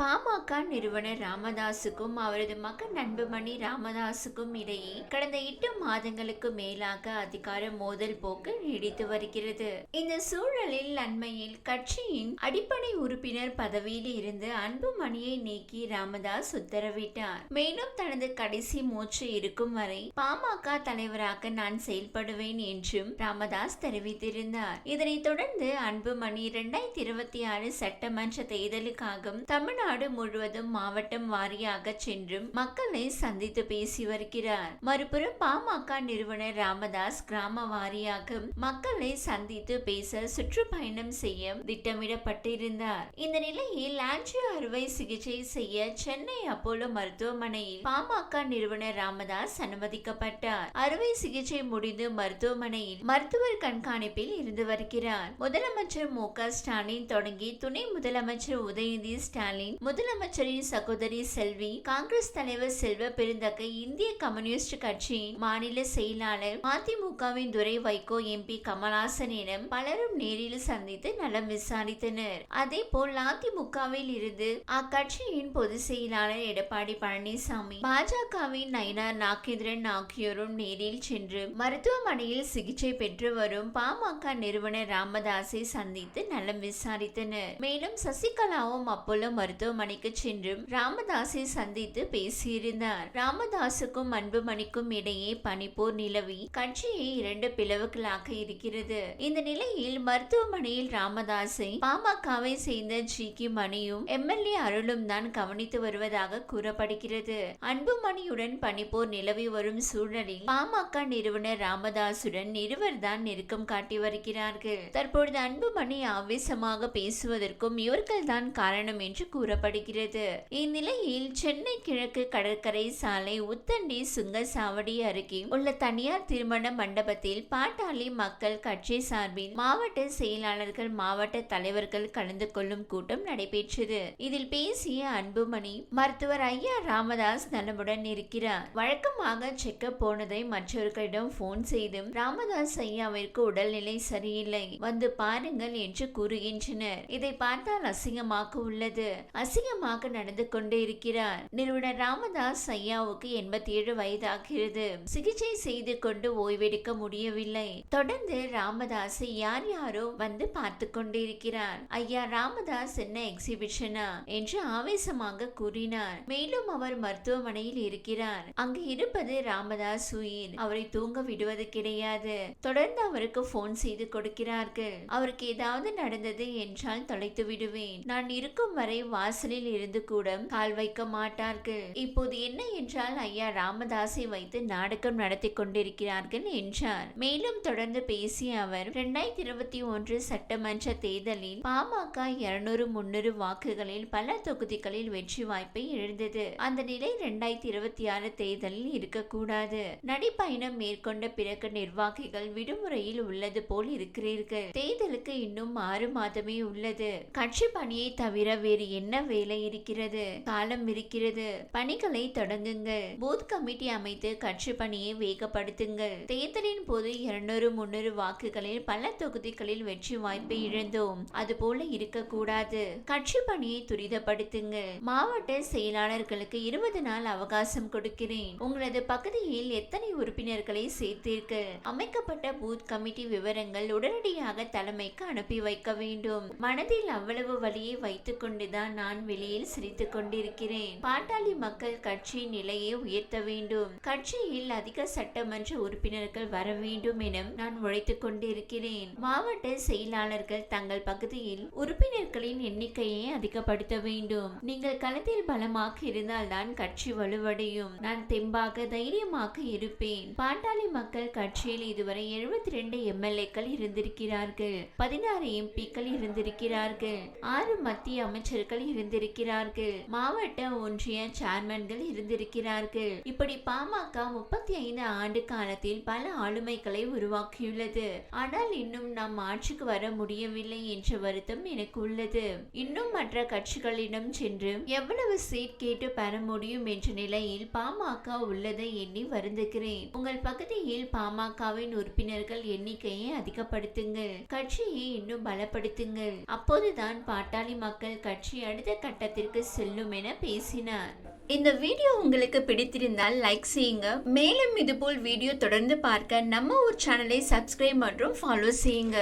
பாமக நிறுவனர் ராமதாசுக்கும் அவரது மகன் அன்புமணி ராமதாசுக்கும் இடையே கடந்த எட்டு மாதங்களுக்கு மேலாக அதிகார மோதல் போக்கு நீடித்து வருகிறது. இந்த சூழலில் அண்மையில் கட்சியின் அடிப்படை உறுப்பினர் பதவியில் இருந்து அன்புமணியை நீக்கி ராமதாஸ் உத்தரவிட்டார். மேலும் தனது கடைசி மூச்சு இருக்கும் வரை பாமக தலைவராக நான் செயல்படுவேன் என்றும் ராமதாஸ் தெரிவித்திருந்தார். இதனைத் தொடர்ந்து அன்புமணி இரண்டாயிரத்தி இருபத்தி ஆறு சட்டமன்ற தேர்தலுக்காக தமிழ்நாடு முழுவதும் மாவட்டம் வாரியாக சென்றும் மக்களை சந்தித்து பேசி வருகிறார். மறுபுறம் பாமக நிறுவனர் ராமதாஸ் கிராம வாரியாக மக்களை சந்தித்து பேச சுற்றுப்பயணம் செய்ய திட்டமிடப்பட்டிருந்தார். இந்த நிலையில் ஆன்ஜியோ அறுவை சிகிச்சை செய்ய சென்னை அப்போலோ மருத்துவமனையில் பாமக நிறுவனர் ராமதாஸ் அனுமதிக்கப்பட்டார். அறுவை சிகிச்சை முடிந்து மருத்துவமனையில் மருத்துவர் கண்காணிப்பில் இருந்து வருகிறார். முதலமைச்சர் மு க ஸ்டாலின் தொடங்கி துணை முதலமைச்சர் உதயநிதி ஸ்டாலின் முதலமைச்சரின் சகோதரி செல்வி காங்கிரஸ் தலைவர் செல்வ பெருந்தகை இந்திய கம்யூனிஸ்ட் கட்சியின் மாநில செயலாளர் அதிமுகவின் துரை வைகோ எம்பி கமல்ஹாசனிடம் பலரும் நேரில் சந்தித்து நலம் விசாரித்தனர். அதே போல் அதிமுகவில் இருந்து அக்கட்சியின் பொதுச் செயலாளர் எடப்பாடி பழனிசாமி பாஜகவின் நயினார் நாகேந்திரன் ஆகியோரும் நேரில் சென்று மருத்துவமனையில் சிகிச்சை பெற்று வரும் பாமக நிறுவனர் ராமதாஸை சந்தித்து நலம் விசாரித்தனர். மேலும் சசிகலாவும் அப்போலோ மருத்துவமனைக்கு சென்றும் ராமதாஸை சந்தித்து பேசியிருந்தார். ராமதாஸுக்கும் அன்புமணிக்கும் இடையே பனிப்போர் நிலவி கட்சியை இரண்டு பிளவுகளாக இருக்கிறது. இந்த நிலையில் மருத்துவமனையில் ராமதாஸை பாமகவை சேர்ந்த ஜி கி மணியும் எம்எல்ஏ அருளும் தான் கவனித்து வருவதாக கூறப்படுகிறது. அன்புமணியுடன் பனிப்போர் நிலவி வரும் சூழலில் பாமக நிறுவனர் ராமதாசுடன் இருவர் தான் நெருக்கம் காட்டி வருகிறார்கள். தற்பொழுது அன்புமணி ஆவேசமாக பேசுவதற்கும் இவர்கள் தான் காரணம் என்று கூற கூறப்படுகிறது இந்நிலையில் சென்னை கிழக்கு கடற்கரை சாலை உத்தண்டி சுங்கசாவடி அருகே உள்ள தனியார் திருமண மண்டபத்தில் பாட்டாளி மக்கள் கட்சி சார்பில் மாவட்ட செயலாளர்கள் மாவட்ட தலைவர்கள் கலந்து கொள்ளும் கூட்டம் நடைபெற்றது. இதில் பேசிய அன்புமணி மருத்துவர் ஐயா ராமதாஸ் நலமுடன் இருக்கிறார். வழக்கமாக செக்கப் போனதை மற்றவர்களிடம் போன் செய்தும் ராமதாஸ் ஐயாவிற்கு உடல்நிலை சரியில்லை. வந்து பாருங்கள் என்று கூறுகின்றனர். இதை பார்த்தால் அசிங்கமாக உள்ளது. அசிங்கமாக நடந்து கொண்டு இருக்கிறார். நிறுவனர் ராமதாஸ் ஐயாவுக்கு எண்பத்தி ஏழு வயதாகிறது. சிகிச்சை செய்து கொண்டு ஓய்வெடுக்க முடியவில்லை. தொடர்ந்து ராமதாஸை யார் யாரோ வந்து பார்த்து கொண்டிருக்கிறார். ஐயா ராமதாஸ் என்ன எக்ஸிபிஷனா என்று ஆவேசமாக கூறினார். மேலும் அவர் மருத்துவமனையில் இருக்கிறார். அங்கு இருப்பது ராமதாஸ் உயிர். அவரை தூங்க விடுவது கிடையாது. தொடர்ந்து அவருக்கு போன் செய்து கொடுக்கிறார்கள். அவருக்கு ஏதாவது நடந்தது என்றால் தொலைத்து விடுவேன். நான் இருக்கும் வரை வாசலில் இருந்து கூட கால் வைக்க மாட்டார்கள். இப்போது என்ன என்றால் ஐயா ராமதாஸை வைத்து நாடகம் நடத்தி கொண்டிருக்கிறார்கள் என்றார். மேலும் தொடர்ந்து பேசிய அவர் இரண்டாயிரத்தி இருபத்தி ஒன்று சட்டமன்ற தேர்தலில் பாமக இருநூறு முன்னூறு வாக்குகளில் பல தொகுதிகளில் வெற்றி வாய்ப்பை இழந்தது. அந்த நிலை இரண்டாயிரத்தி இருபத்தி ஆறு தேர்தலில் இருக்கக்கூடாது. நடைப்பயணம் மேற்கொண்ட பிறகு நிர்வாகிகள் விடுமுறையில் உள்ளது போல் இருக்கிறீர்கள். தேர்தலுக்கு இன்னும் ஆறு மாதமே உள்ளது. கட்சி பணியை தவிர வேறு என்ன வேலை இருக்கிறது? காலம் இருக்கிறது. பணிகளை தொடங்குங்கள். பூத் கமிட்டி அமைத்து கட்சி பணியை வேகப்படுத்துங்கள். தேர்தலின் போது இருநூறு முன்னூறு வாக்குகளில் பல தொகுதிகளில் வெற்றி வாய்ப்பை இழந்தோம். அதுபோல இருக்கக்கூடாது. கட்சி பணியை துரிதப்படுத்துங்கள். மாவட்ட செயலாளர்களுக்கு இருபது நாள் அவகாசம் கொடுக்கிறேன். உங்களது பகுதியில் எத்தனை உறுப்பினர்களை சேர்த்தீர்கள்? அமைக்கப்பட்ட பூத் கமிட்டி விவரங்கள் உடனடியாக தலைமைக்கு அனுப்பி வைக்க வேண்டும். மனதில் அவ்வளவு வழியை வைத்துக் கொண்டுதான் நான் வெளியில் சிரித்துக் கொண்டிருக்கிறேன். பாட்டாளி மக்கள் கட்சியின் நிலையை உயர்த்த வேண்டும். கட்சியில் அதிக சட்டமன்ற உறுப்பினர்கள் வர வேண்டும் என நான் உழைத்துக் கொண்டிருக்கிறேன். மாவட்ட செயலாளர்கள் தங்கள் பகுதியில் உறுப்பினர்களின் எண்ணிக்கையை அதிகப்படுத்த வேண்டும். நீங்கள் களத்தில் பலமாக இருந்தால்தான் கட்சி வலுவடையும். நான் தெம்பாக தைரியமாக இருப்பேன். பாட்டாளி மக்கள் கட்சியில் இதுவரை எழுபத்தி ரெண்டு எம்எல்ஏக்கள் இருந்திருக்கிறார்கள். பதினாறு எம்பிக்கள் இருந்திருக்கிறார்கள். ஆறு மத்திய அமைச்சர்கள் இருந்திருக்கிறார்கள். மாவட்ட ஒன்றிய சேர்மன்கள் இருந்திருக்கிறார்கள். இப்படி பாமக முப்பத்தி ஐந்து ஆண்டு காலத்தில் பல ஆளுமைகளை உருவாக்கியுள்ளது. ஆனால் இன்னும் நாம் ஆட்சிக்கு வர முடியவில்லை என்ற வருத்தம் எனக்கு உள்ளது இன்னும் மற்ற கட்சிகளிடம் சென்று எவ்வளவு சீட் கேட்டு பெற முடியும் என்ற நிலையில் பாமக உள்ளதை எண்ணி வருந்துகிறேன். உங்கள் பகுதியில் பாமகவின் உறுப்பினர்கள் எண்ணிக்கையை அதிகப்படுத்துங்கள். கட்சியை இன்னும் பலப்படுத்துங்கள். அப்போதுதான் பாட்டாளி மக்கள் கட்சி அடுத்த அடுத்த கட்டத்திற்கு செல்லும் என பேசினார். இந்த வீடியோ உங்களுக்கு பிடித்திருந்தால் லைக் செய்யுங்க. மேலும் இதுபோல் வீடியோ தொடர்ந்து பார்க்க நம்ம ஒரு சேனலை சப்ஸ்கிரைப் மற்றும் ஃபாலோ செய்யுங்க.